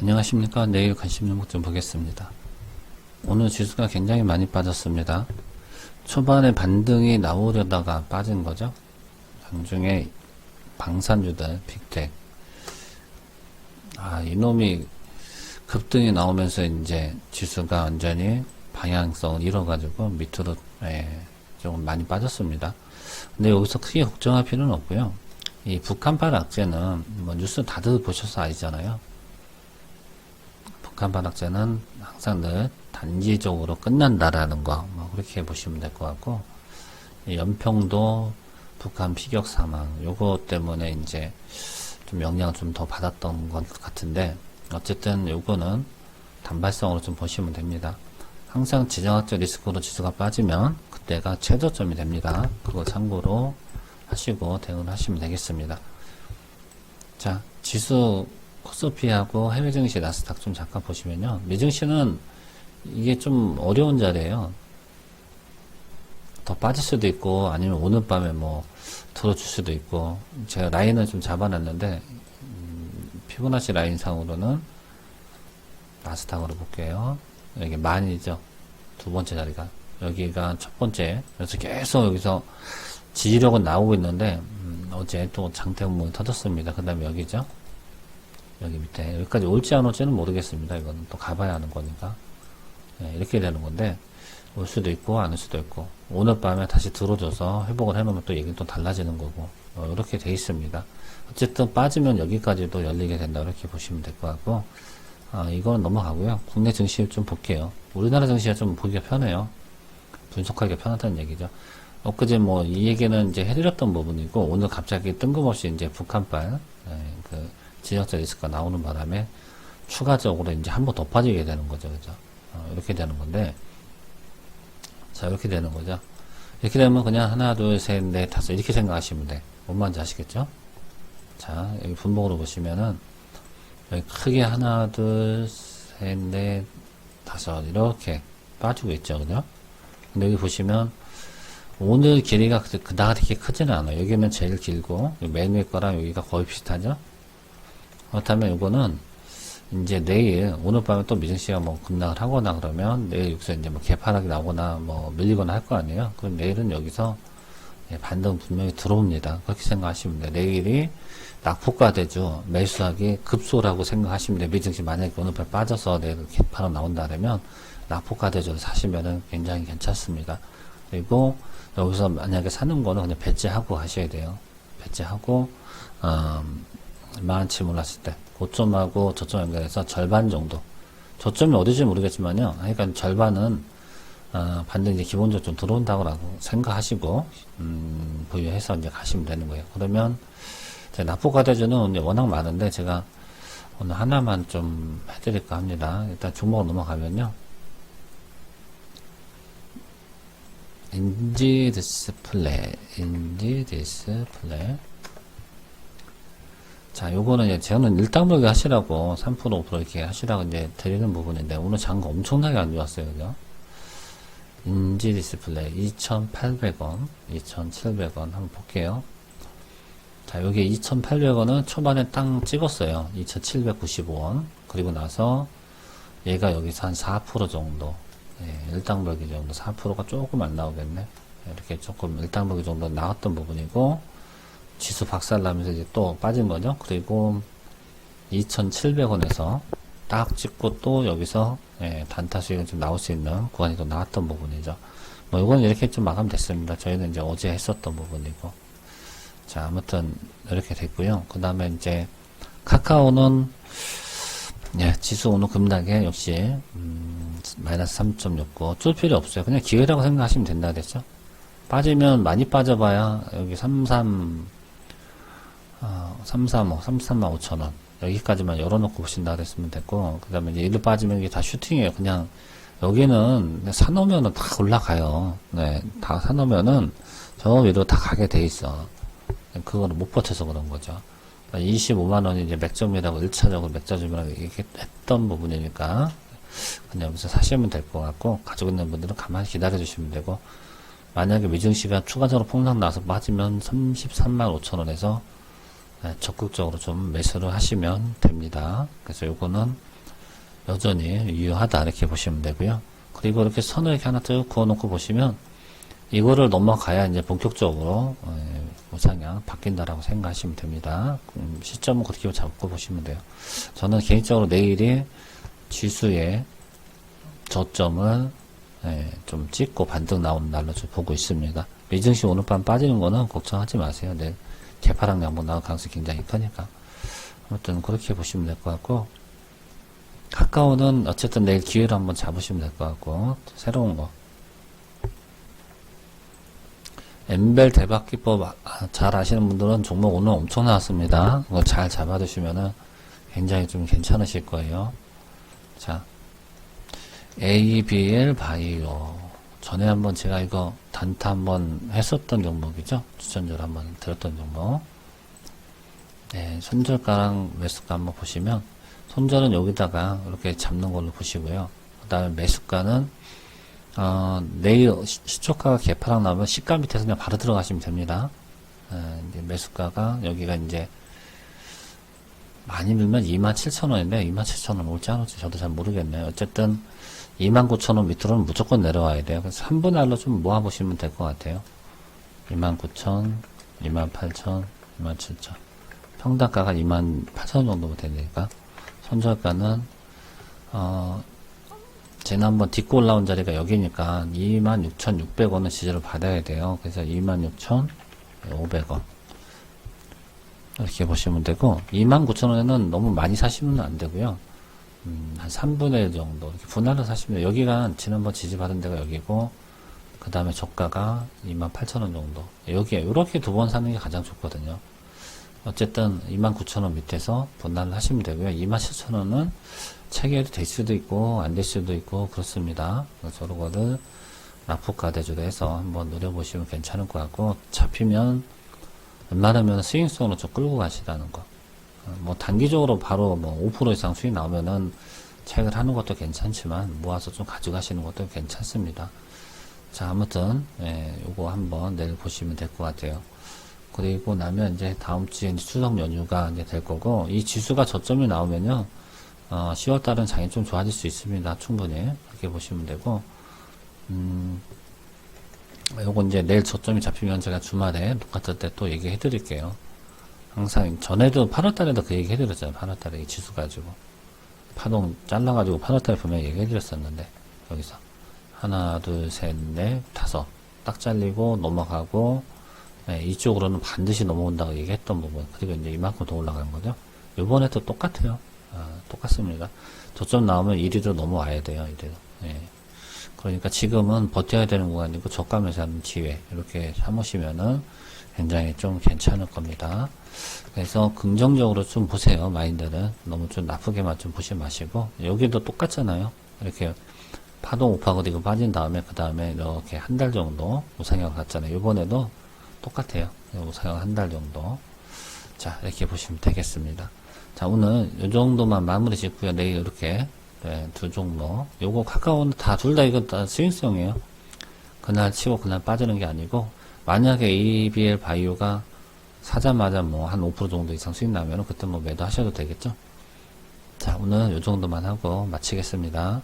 안녕하십니까. 내일 관심 종목 좀 보겠습니다. 오늘 지수가 굉장히 많이 빠졌습니다. 초반에 반등이 나오려다가 빠진 거죠. 장중에 방산주들, 빅텍. 아, 이놈이 급등이 나오면서 이제 지수가 완전히 방향성을 잃어가지고 밑으로, 예, 조금 많이 빠졌습니다. 근데 여기서 크게 걱정할 필요는 없고요. 이 북한발 악재는 뭐 뉴스 다들 보셔서 아시잖아요. 북한 반학제는 항상 늘 단기적으로 끝난다라는 거, 뭐 그렇게 보시면 될 것 같고, 이 연평도 북한 피격 사망, 요거 때문에 이제 좀 영향을 좀더 받았던 것 같은데, 어쨌든 요거는 단발성으로 좀 보시면 됩니다. 항상 지정학적 리스크로 지수가 빠지면 그때가 최저점이 됩니다. 그거 참고로 하시고 대응을 하시면 되겠습니다. 자, 지수 코스피하고 해외 증시 나스닥 좀 잠깐 보시면요. 미증시는 이게 좀 어려운 자리예요. 더 빠질 수도 있고 아니면 오늘 밤에 뭐 들어줄 수도 있고 제가 라인을 좀 잡아놨는데 음, 피보나치 라인상으로는 나스닥으로 볼게요. 여기 만이죠. 두 번째 자리가 여기가 첫 번째. 그래서 계속 여기서 지지력은 나오고 있는데 음, 어제 또 장대문을 터졌습니다. 그 다음에 여기죠. 여기 밑에 여기까지 올지 안 올지는 모르겠습니다. 이거는 또 가봐야 하는 거니까 예, 이렇게 되는 건데 올 수도 있고 안 올 수도 있고 오늘 밤에 다시 들어줘서 회복을 해놓으면 또 얘기는 또 달라지는 거고 어, 이렇게 돼 있습니다. 어쨌든 빠지면 여기까지도 열리게 된다 이렇게 보시면 될 것 같고 아, 이거는 넘어가고요. 국내 증시 좀 볼게요. 우리나라 증시가 좀 보기가 편해요. 분석하기가 편하다는 얘기죠. 엊그제 뭐 이 얘기는 이제 해드렸던 부분이고 오늘 갑자기 뜬금없이 이제 북한발 예, 그 지역적 리스크가 나오는 바람에 추가적으로 이제 한 번 더 빠지게 되는 거죠. 그죠? 어, 이렇게 되는 건데, 자, 이렇게 되는 거죠. 이렇게 되면 그냥 하나, 둘, 셋, 넷, 다섯, 이렇게 생각하시면 돼. 뭔 말인지 아시겠죠? 자, 여기 분목으로 보시면은, 여기 크게 하나, 둘, 셋, 넷, 다섯, 이렇게 빠지고 있죠. 그죠? 근데 여기 보시면, 오늘 길이가 그- 그다가 되게 크지는 않아요. 여기는 제일 길고, 맨 위에 거랑 여기가 거의 비슷하죠? 그렇다면 이거는 이제 내일 오늘 밤에 또 미증시가 뭐 급락을 하거나 그러면 내일 여기서 이제 뭐 개파락이 나거나 뭐 밀리거나 할 거 아니에요. 그럼 내일은 여기서 예, 반등 분명히 들어옵니다. 그렇게 생각하시면 돼요. 내일이 낙폭과 대주 매수하기 급소라고 생각하시면 돼요. 미증시 만약에 오늘 밤에 빠져서 내일 개파락 나온다 그러면 낙폭과 대주를 사시면은 굉장히 괜찮습니다. 그리고 여기서 만약에 사는 거는 그냥 배제하고 하셔야 돼요. 배제하고 음, 만치 몰랐을 때 고점하고 저점 연결해서 절반 정도. 저점이 어디지 모르겠지만요. 그러니까 절반은 어, 반등 이제 기본적으로 좀 들어온다고 생각하시고 음, 보유해서 이제 가시면 되는 거예요. 그러면 제 납부 과대주는 이제 워낙 많은데 제가 오늘 하나만 좀 해드릴까 합니다. 일단 종목 넘어가면요. 인지 디스플레이 인지 디스플레이 자, 요거는 이제 저는 일당백이 하시라고 3% 5% 이렇게 하시라고 이제 드리는 부분인데 오늘 장가 엄청나게 안 좋았어요. 그죠? 인지 디스플레이 2,800원, 2,700원 한번 볼게요. 자, 여기 2,800원은 초반에 땅 찍었어요. 2,795원. 그리고 나서 얘가 여기서 한 4% 정도. 예, 일당백이 정도 4%가 조금 안 나오겠네. 이렇게 조금 일당백이 정도 나왔던 부분이고 지수 박살나면서 이제 또 빠진 거죠. 그리고 2,700원에서 딱 찍고 또 여기서 예, 단타 수익은 좀 나올 수 있는 구간이 또 나왔던 부분이죠. 뭐 이건 이렇게 좀 마감됐습니다. 저희는 이제 어제 했었던 부분이고. 자, 아무튼 이렇게 됐고요. 그 다음에 이제 카카오는 예, 지수 오늘 급락에 역시 음, 마이너스 3.69. 줄 필요 없어요. 그냥 기회라고 생각하시면 된다 그랬죠. 빠지면 많이 빠져봐야 여기 33 어, 335, 33만 5천 원. 여기까지만 열어놓고 보신다 그랬으면 됐고, 그 다음에 이제 일로 빠지면 이게 다 슈팅이에요. 그냥, 여기는 사놓으면은 다 올라가요. 네, 다 사놓으면은 저 위로 다 가게 돼 있어. 그거를 못 버텨서 그런 거죠. 25만 원이 이제 맥점이라고 1차적으로 맥점이라고 이렇게 했던 부분이니까, 그냥 여기서 사시면 될 것 같고, 가지고 있는 분들은 가만히 기다려 주시면 되고, 만약에 미증시가 추가적으로 폭락 나서 빠지면 33만 5천 원에서 네, 적극적으로 좀 매수를 하시면 됩니다. 그래서 요거는 여전히 유효하다 이렇게 보시면 되고요. 그리고 이렇게 선을 이렇게 하나 쭉 그어놓고 보시면 이거를 넘어가야 이제 본격적으로 예, 우상향 바뀐다라고 생각하시면 됩니다. 음, 시점은 그렇게 잡고 보시면 돼요. 저는 개인적으로 내일이 지수의 저점을 예, 좀 찍고 반등 나오는 날로 좀 보고 있습니다. 미증시 오늘 밤 빠지는 거는 걱정하지 마세요. 내일 개파랑 양봉 나올 가능성이 굉장히 크니까. 아무튼 그렇게 보시면 될 것 같고 카카오는 어쨌든 내일 기회를 한번 잡으시면 될 것 같고 새로운 거 엠벨 대박 기법 아- 잘 아시는 분들은 종목 오늘 엄청 나왔습니다. 그거 잘 잡아두시면은 굉장히 좀 괜찮으실 거예요. 자, ABL 바이오. 전에 한번 제가 이거 단타 한번 했었던 종목이죠. 추천주를 한번 들었던 종목. 네, 손절가랑 매수가 한번 보시면, 손절은 여기다가 이렇게 잡는 걸로 보시고요. 그 다음에 매수가는, 어, 내일 시- 시초가가 개파락 나오면 시가 밑에서 그냥 바로 들어가시면 됩니다. 에, 이제 매수가가 여기가 이제 많이 밀면 27,000원인데 27,000원 올지 안 올지 저도 잘 모르겠네요. 어쨌든 29,000원 밑으로는 무조건 내려와야 돼요. 그래서 3분의 1로 좀 모아보시면 될 것 같아요. 29,000, 28,000, 27,000. 평당가가 28,000원 정도 되니까 손절가는 어 지난번 딛고 올라온 자리가 여기니까 26,600원은 지지를 받아야 돼요. 그래서 26,500원. 이렇게 보시면 되고, 29,000원에는 너무 많이 사시면 안 되고요. 음, 한 3분의 1 정도. 이렇게 분할로 사시면, 여기가 지난번 지지받은 데가 여기고, 그 다음에 저가가 28,000원 정도. 여기에, 이렇게 두 번 사는 게 가장 좋거든요. 어쨌든 29,000원 밑에서 분할을 하시면 되고요. 27,000원은 체결이 될 수도 있고 안 될 수도 있고 그렇습니다. 그래서 저런 거를 라프가 대주로 해서 한번 노려보시면 괜찮을 것 같고 잡히면 웬만하면 스윙성으로 좀 끌고 가시라는 거. 어, 뭐 단기적으로 바로 뭐 5% 이상 수익 나오면은 책을 하는 것도 괜찮지만 모아서 좀 가져가시는 것도 괜찮습니다. 자 아무튼 예, 요거 한번 내일 보시면 될 것 같아요. 그리고 나면 이제 다음 주에 이제 추석 연휴가 이제 될 거고 이 지수가 저점이 나오면요 어, 10월 달은 장이 좀 좋아질 수 있습니다. 충분히 그렇게 보시면 되고 음, 요거 이제 내일 저점이 잡히면 제가 주말에 똑같을 때 또 얘기해 드릴게요. 항상 전에도 8월 달에도 그 얘기 해 드렸잖아요. 8월 달에 이 지수 가지고 파동 잘라가지고 8월 달에 보면 얘기해 드렸었는데 여기서 하나 둘셋넷 다섯 딱 잘리고 넘어가고 네, 이쪽으로는 반드시 넘어온다고 얘기했던 부분 그리고 이제 이만큼 더 올라가는 거죠. 요번에도 똑같아요. 아, 똑같습니다. 저점 나오면 이리로 넘어와야 돼요. 이리로. 예. 그러니까 지금은 버텨야 되는 구간이고 저가면서 하는 기회 이렇게 삼으시면은 굉장히 좀 괜찮을 겁니다. 그래서 긍정적으로 좀 보세요. 마인드는 너무 좀 나쁘게만 좀 보지 마시고 여기도 똑같잖아요. 이렇게 파동 오파고 이거 빠진 다음에 그 다음에 이렇게 한 달 정도 우상향 갔잖아요. 이번에도 똑같아요. 우상향 한 달 정도. 자 이렇게 보시면 되겠습니다. 자 오늘 이 정도만 마무리 짓고요. 내일 이렇게 네, 두 종목. 요거 카카오는 다 둘 다 이거 다 스윙성이에요. 그날 치고 그날 빠지는 게 아니고 만약에 ABL 바이오가 사자마자 뭐 한 5% 정도 이상 수익 나면 그때 뭐 매도 하셔도 되겠죠. 자 오늘 요 정도만 하고 마치겠습니다.